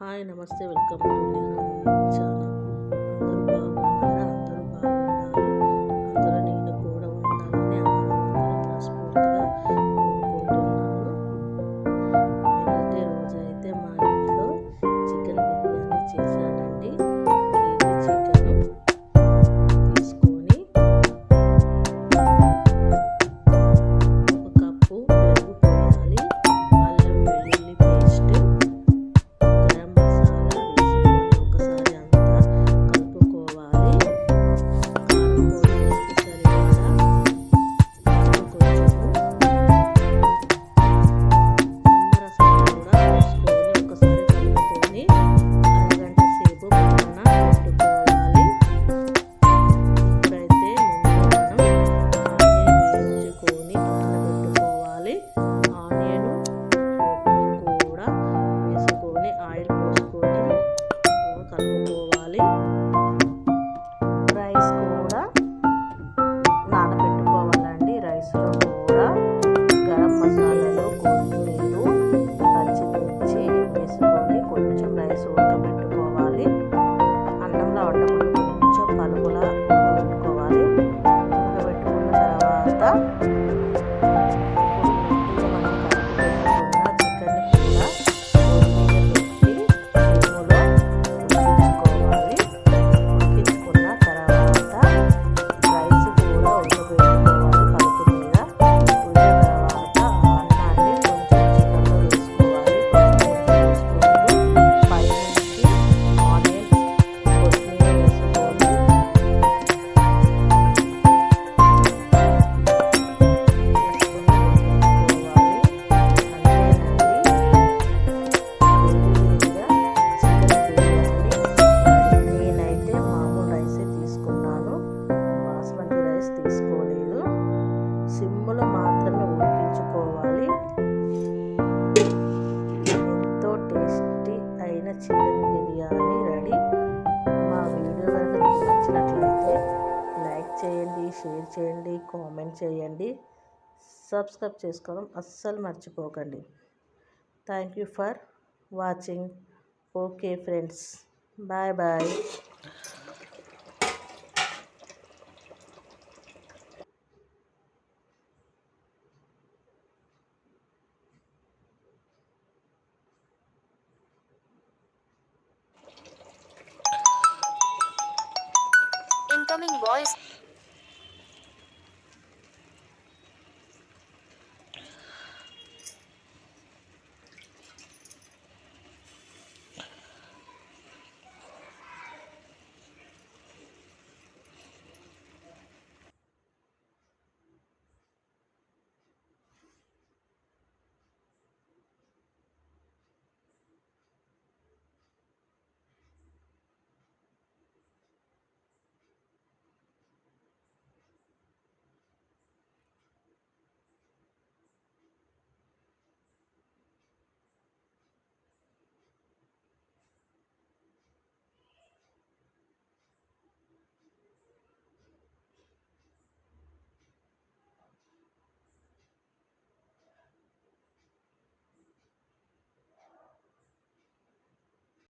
Hi నమస్తే welcome to చేయండి share చేయండి కామెంట్ చేయండి. సబ్స్క్రైబ్ చేసుకోవడం అస్సలు మర్చిపోకండి. Thank you for watching okay friends bye bye incoming voice.